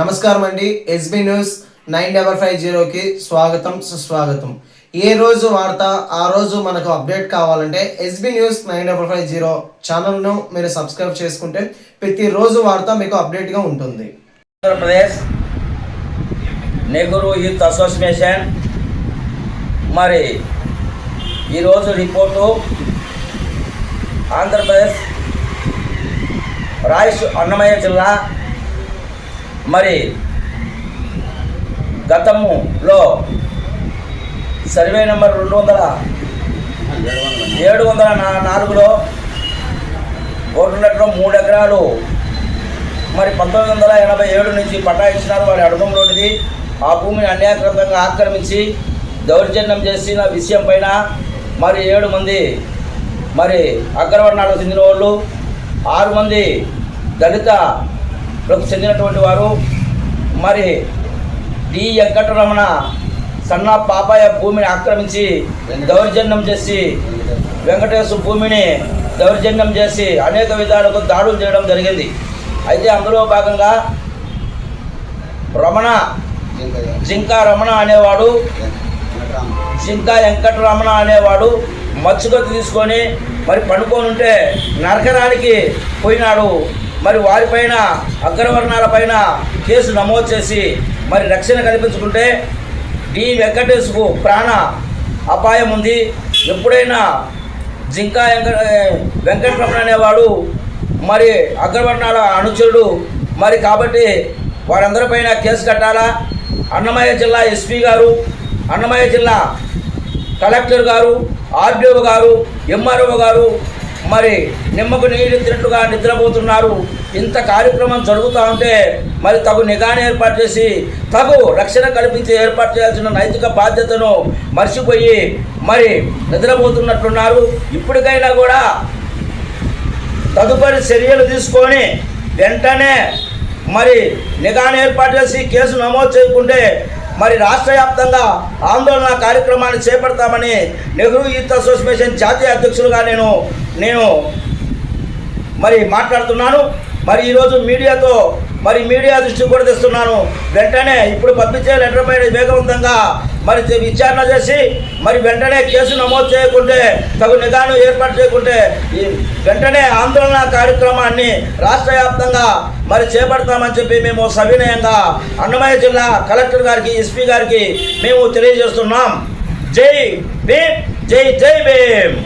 నమస్కారం అండి. SB news nine double five జీరోకి స్వాగతం సుస్వాగతం. ఏ రోజు వార్త ఆ రోజు మనకు అప్డేట్ కావాలంటే SB news nine double five zero ఛానల్ను మీరు సబ్స్క్రైబ్ చేసుకుంటే ప్రతిరోజు వార్త మీకు అప్డేట్గా ఉంటుంది. ఆంధ్రప్రదేశ్ నెహ్రూ యూత్ అసోసియేషన్ మరి ఈరోజు రిపోర్టు ఆంధ్రప్రదేశ్ రాయస్ అన్నమయ్య జిల్లా మరి గతములో సర్వే నెంబర్ రెండు వందల ఏడు వందల నా- నాలుగులో ఓటున్నట్లో మూడు ఎకరాలు. మరి పంతొమ్మిది వందల ఎనభై ఏడు నుంచి పట్టా ఇచ్చినారు వారి అడుగంలోనిది ఆ భూమిని అన్యాయకృతంగా ఆక్రమించి దౌర్జన్యం చేసిన విషయం పైన మరి ఏడు మంది మరి అగ్రవర్ణాలకు చెందిన వాళ్ళు ఆరు మంది దళిత చెందినటువంటి వారు మరి డి. వెంకటరమణ సన్న పాపాయ భూమిని ఆక్రమించి దౌర్జన్యం చేసి వెంకటేశ్వర భూమిని దౌర్జన్యం చేసి అనేక విధాలకు దాడులు చేయడం జరిగింది. అయితే అందులో భాగంగా రమణ జింకా రమణ అనేవాడు జింకా వెంకటరమణ అనేవాడు మచ్చుగతి తీసుకొని మరి పండుకొని ఉంటే నరకరానికి పోయినాడు. మరి వారిపైన అగ్రవర్ణాల పైన కేసు నమోదు చేసి మరి రక్షణ కల్పించుకుంటే డి వెంకటేశ్కు ప్రాణ అపాయం ఉంది. ఎప్పుడైనా జింకా వెంకట వెంకటరమణ అనేవాడు మరి అగ్రవర్ణాల అనుచరుడు. మరి కాబట్టి వారందరిపైన కేసు కట్టాలా? అన్నమయ్య జిల్లా ఎస్పీ గారు అన్నమయ్య జిల్లా కలెక్టర్ గారు ఆర్డీఓ గారు ఎంఆర్ఓ గారు మరి నిమ్మకు నీరెత్తినట్టుగా నిద్రపోతున్నారు. ఇంత కార్యక్రమం జరుగుతూ ఉంటే మరి తగు నిఘాను ఏర్పాటు చేసి తగు రక్షణ కల్పించి ఏర్పాటు చేయాల్సిన నైతిక బాధ్యతను మర్చిపోయి మరి నిద్రపోతున్నట్టున్నారు. ఇప్పటికైనా కూడా తదుపరి చర్యలు తీసుకొని వెంటనే మరి నిఘాను ఏర్పాటు చేసి కేసు నమోదు చేయకుంటే మరి రాష్ట్ర వ్యాప్తంగా ఆందోళన కార్యక్రమాన్ని చేపడతామని నెహ్రూ యూత్ అసోసియేషన్ జాతీయ అధ్యక్షులుగా నేను నేను మరి మాట్లాడుతున్నాను. మరి ఈరోజు మీడియాతో మరి మీడియా దృష్టికి కూడా తెస్తున్నాను. వెంటనే ఇప్పుడు పంపించే లెటర్ పైన వేగవంతంగా. మరి విచారణ చేసి మరి వెంటనే కేసు నమోదు చేయకుంటే తగు నిఘాను ఏర్పాటు చేయకుంటే వెంటనే ఆందోళన కార్యక్రమాన్ని రాష్ట్ర వ్యాప్తంగా మరి చేపడతామని చెప్పి మేము సవినయంగా అన్నమయ్య జిల్లా కలెక్టర్ గారికి ఎస్పీ గారికి మేము తెలియజేస్తున్నాం. జై భీమ్ జై జై భీమ్.